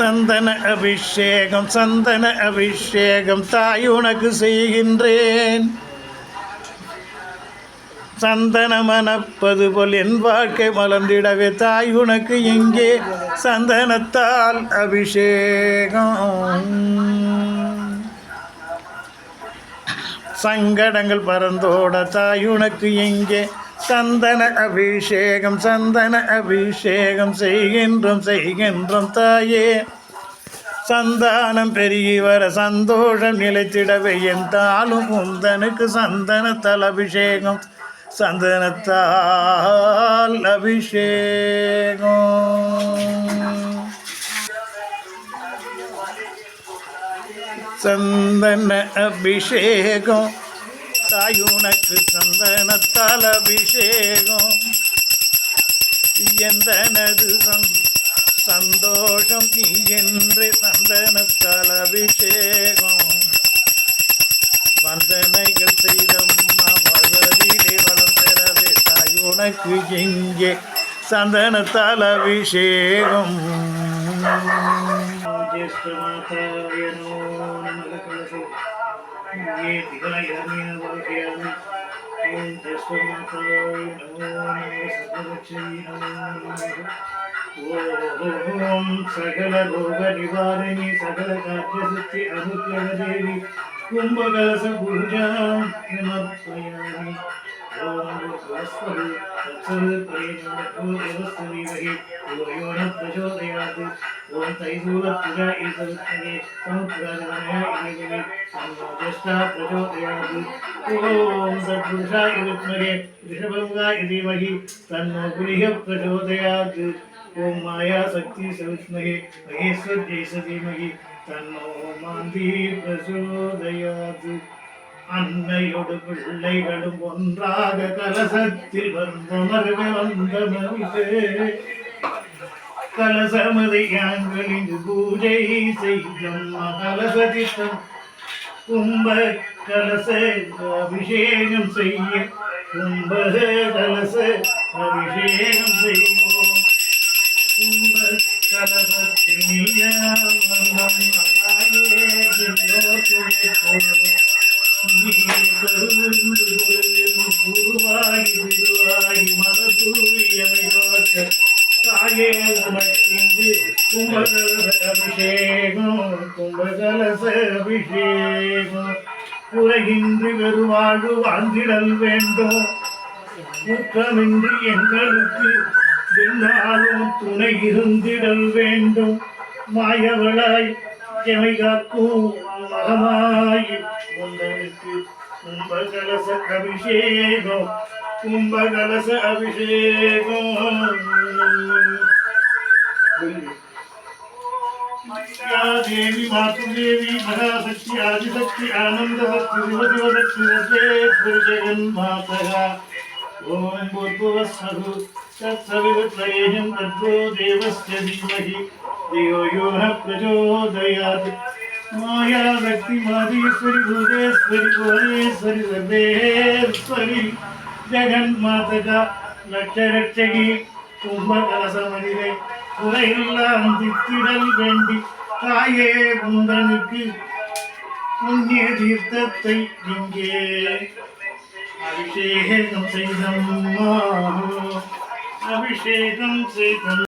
சந்தன அபிஷேகம் சந்தன அபிஷேகம் தாய் உனக்கு செய்கின்றேன். சந்தன மணப்பது போல் என் வாழ்க்கை மலர்ந்திடவே தாய் உனக்கு இங்கே சந்தனத்தால் அபிஷேகம். சங்கடங்கள் பறந்தோட தாய் உனக்கு இங்கே சந்தன அபிஷேகம் சந்தன அபிஷேகம் செய்கின்றோம் செய்கின்றோம் தாயே சந்தானம் பெருகி வர சந்தோஷம் நிலைத்திடவே என் தாளும் உந்தனுக்கு சந்தனத்தால் அபிஷேகம் சந்தனத்தால் அபிஷேகம் சந்தன அபிஷேகம் தாயுனக்கு சந்தனத்தால் அபிஷேகம். எந்தனது சந்தோஷம்? நீ என்று சந்தனத்தால் அபிஷேகம். வந்தனைகள் செய்தம்மா மகதிலே வளர்ந்தரவே தாயுனக்கு எங்கே சந்தனத்தால் அபிஷேகம். ஜேஷ்ட மாதாவியனோ நமக ये तिगलयर्म्य वाक्यामि ॐ ज्येष्ठमाताय नमो नमः सर्वरक्षै नमो नमः ॐ सकलरोगनिवारिणि सकलकार्यसिद्धि अनुग्रहदेवि कुम्भकलशपूजां समर्पयामि ॐ स्वस्वरु तत्सवितुर्वरेण्यमहे ஓம் தைசூர பிரஜா இருப்பதற்கே தம் பிரஜனயா இணையவே ஜேஷ்டா பிரச்சோதயாது ஓம் சத்புருஷா இருப்பதே ரிஷபங்கா இதேமகி தன்னோ குலிக பிரச்சோதயாது ஓம் மாயா சக்தி சவிஷ்மகே மகேஸ்வர் ஜெய்ச தீமகி அன்னையோடு பிள்ளைகளும் ஒன்றாக கலசத்தில் வந்த மருமை வந்த மனுஷே கலசமதையாங்கள் இங்கு பூஜை செய்யும் கலசதித்தம் கும்ப கலச அபிஷேகம் செய்ய கும்ப கலச அபிஷேகம் செய்வோம் கும்ப கலசத்தினிய தாயே கும்பகலச அபிஷேகம் கும்பகலச அபிஷேகம் உலகின்றி வெறுவாழ்வு வாழ்ந்திடல் வேண்டும். குற்றமின்றி எங்களுக்கு என்னாலும் துணை இருந்திடல் வேண்டும் மாயவளாய் எமை காக்கும் மகமாய் உந்தனுக்கு கும்பகலச அபிஷேகம். कुंभकलश अभिषेक देवी मातृदेवी महाशक्ति आदिशक्ति आनंद शक्ति शिव शिव शक्ति सद्वे जगन्मातः देवस्य धीमहि धियो यो नः प्रचोदयात् माया शक्ति माधीश्वरी भूतेश्वरी भुवनेश्वरी ஜெகன்மாதகா லட்சரட்சகி கும்பகலசமதிரை குறையெல்லாம் தித்திடல் வேண்டி தாயே குந்தனுக்கு புண்ணிய தீர்த்தத்தை இங்கே அபிஷேகம் செய்தம்மா அபிஷேகம் செய்தம்